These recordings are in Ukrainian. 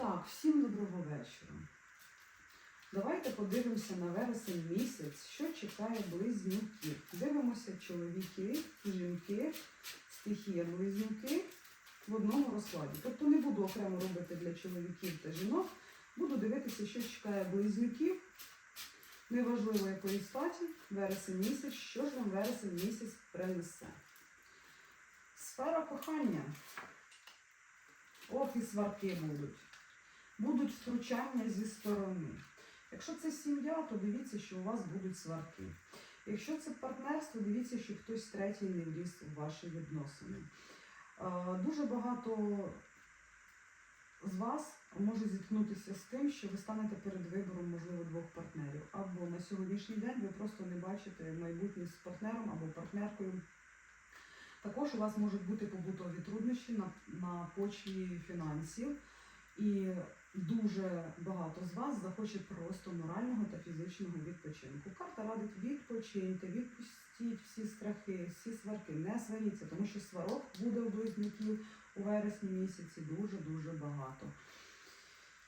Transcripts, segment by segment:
Так, всім доброго вечора. Давайте подивимося на вересень місяць, що чекає близнюків. Дивимося чоловіки жінки, стихія близнюки в одному розкладі. Тобто не буду окремо робити для чоловіків та жінок, буду дивитися, що чекає близнюків. Неважливо якої статі, вересень місяць, що ж вам вересень місяць принесе. Сфера кохання. Ох, і сварки будуть. Будуть втручання зі сторони. Якщо це сім'я, то дивіться, що у вас будуть сварки. Якщо це партнерство, дивіться, що хтось третій не вліз в ваші відносини. Е, Дуже багато з вас може зіткнутися з тим, що ви станете перед вибором, можливо, двох партнерів. Або на сьогоднішній день ви просто не бачите майбутнє з партнером або партнеркою. Також у вас можуть бути побутові труднощі на, на почві фінансів, і дуже багато з вас захоче просто морального та фізичного відпочинку. Карта радить відпочиньте, відпустіть всі страхи, всі сварки, не сваріться, тому що сварок буде у близнюків у вересні місяці дуже-дуже багато.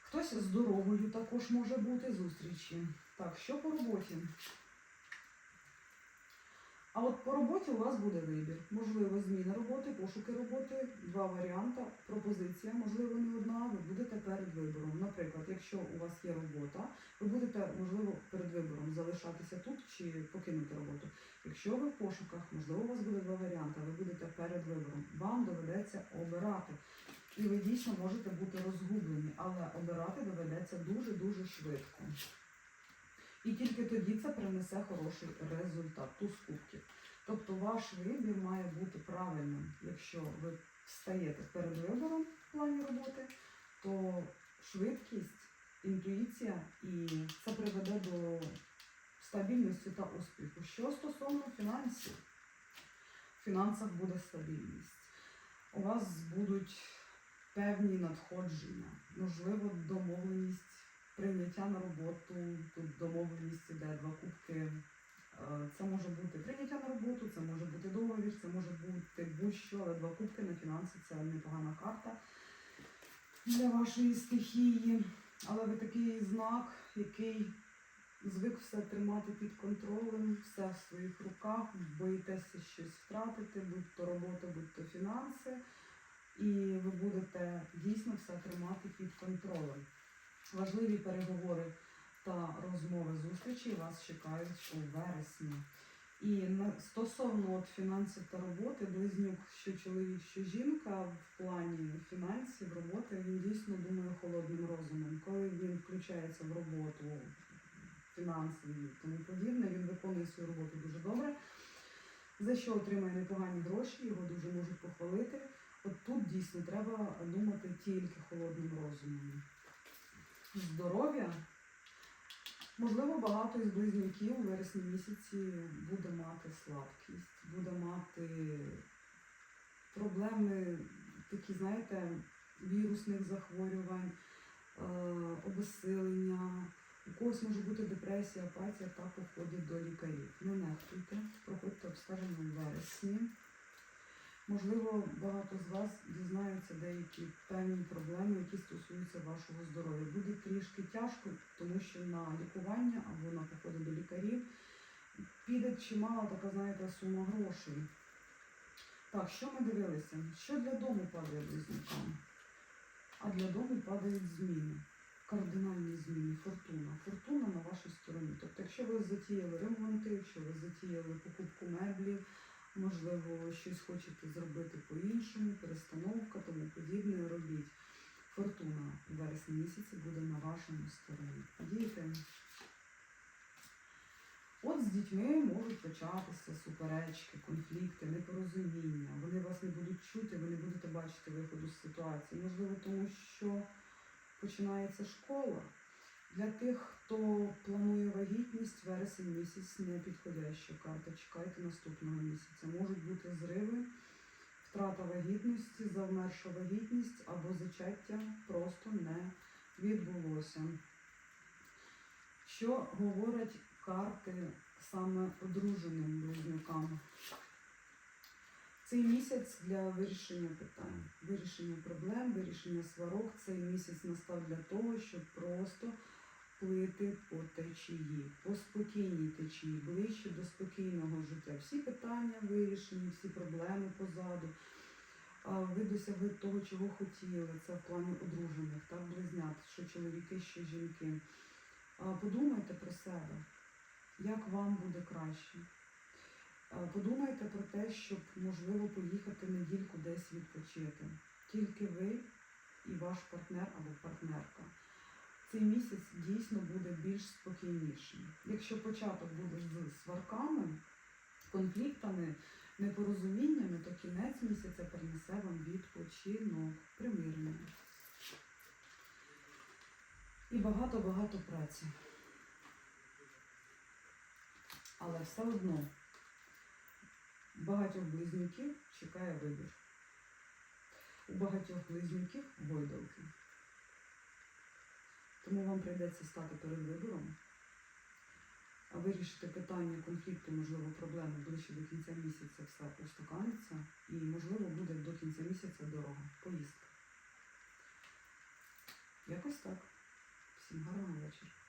Хтось з дорогою також може бути зустрічі. Так, що по роботі? А от по роботі у вас буде вибір. Можливо, зміна роботи, пошуки роботи, два варіанти, пропозиція, можливо, не одна, ви будете перед вибором. Наприклад, якщо у вас є робота, ви будете, можливо, перед вибором залишатися тут чи покинути роботу. Якщо ви в пошуках, можливо, у вас буде два варіанти, ви будете перед вибором. Вам доведеться обирати. І ви дійсно можете бути розгублені, але обирати доведеться дуже-дуже швидко. І тільки тоді це принесе хороший результат, туз кубків. Тобто ваш вибір має бути правильним. Якщо ви встаєте перед вибором в плані роботи, то швидкість, інтуїція і це приведе до стабільності та успіху. Що стосовно фінансів, в фінансах буде стабільність. У вас будуть певні надходження, можливо, домовленість прийняття на роботу, тут домовленість іде два кубки. Е, Це може бути прийняття на роботу, це може бути договір, це може бути будь-що, але два кубки на фінанси це непогана карта для вашої стихії. Але ви такий знак, який звик все тримати під контролем, все в своїх руках, боїтеся щось втратити, будь то робота, будь то фінанси, і ви будете дійсно все тримати під контролем. Важливі переговори та розмови зустрічі вас чекають у вересні. І стосовно от фінансів та роботи, близнюк, що чоловік, що жінка, в плані фінансів, роботи, він дійсно думає холодним розумом. Коли він включається в роботу, фінанси і тому подібне, він виконує свою роботу дуже добре, за що отримає непогані гроші, його дуже можуть похвалити. От тут дійсно треба думати тільки холодним розумом здоров'я. Можливо, багато із близнюків у вересні місяці буде мати слабкість, буде мати проблеми, такі, знаєте, вірусних захворювань, е, обесилення. У когось може бути депресія, апатія та походить до лікарів. Не нехтуйте, проходьте обстеження в вересні. Можливо, багато з вас дізнаються деякі певні проблеми, які стосуються вашого здоров'я. Буде трішки тяжко, тому що на лікування або на походи до лікарів піде чимало така, знаєте, сума грошей. Так, що ми дивилися? Що для дому падає близнюкам? А для дому падають зміни. Кардинальні зміни, фортуна. Фортуна на вашій стороні. Тобто, якщо ви затіяли ремонти, якщо ви затіяли покупку меблів, можливо, щось хочете зробити по-іншому, перестановка, тому подібне робіть. Фортуна в вересні місяці буде на вашому стороні. Діти. От з дітьми можуть початися суперечки, конфлікти, непорозуміння. Вони вас не будуть чути, ви не будете бачити виходу з ситуації. Можливо, тому що починається школа. Для тих, хто планує вагітність, вересень місяць не підходяща карта. Чекайте наступного місяця. Можуть бути зриви, втрата вагітності, завмерша вагітність або зачаття просто не відбулося. Що говорять карти саме одруженим близнюкам? Цей місяць для вирішення питань, вирішення проблем, вирішення сварок. Цей місяць настав для того, щоб просто плити по течії, по спокійній течії, ближче до спокійного життя. Всі питання вирішені, всі проблеми позаду. Ви досягли того, чого хотіли. Це в плані одружених, так, близнят, що чоловіки, що жінки. Подумайте про себе, як вам буде краще. Подумайте про те, щоб можливо поїхати недільку десь відпочити. Тільки ви і ваш партнер або партнерка. Цей місяць дійсно буде більш спокійнішим. Якщо початок буде з сварками, конфліктами, непорозуміннями, то кінець місяця принесе вам відпочинок, примирення. І багато-багато праці. Але все одно багатьох близнюків чекає вибір. У багатьох близнюків гойдалки. Тому вам прийдеться стати перед вибором, а вирішити питання конфлікту, можливо, проблеми ближче до кінця місяця все устаканиться і, можливо, буде до кінця місяця дорога, поїздка. Якось так. Всім гарного вечора.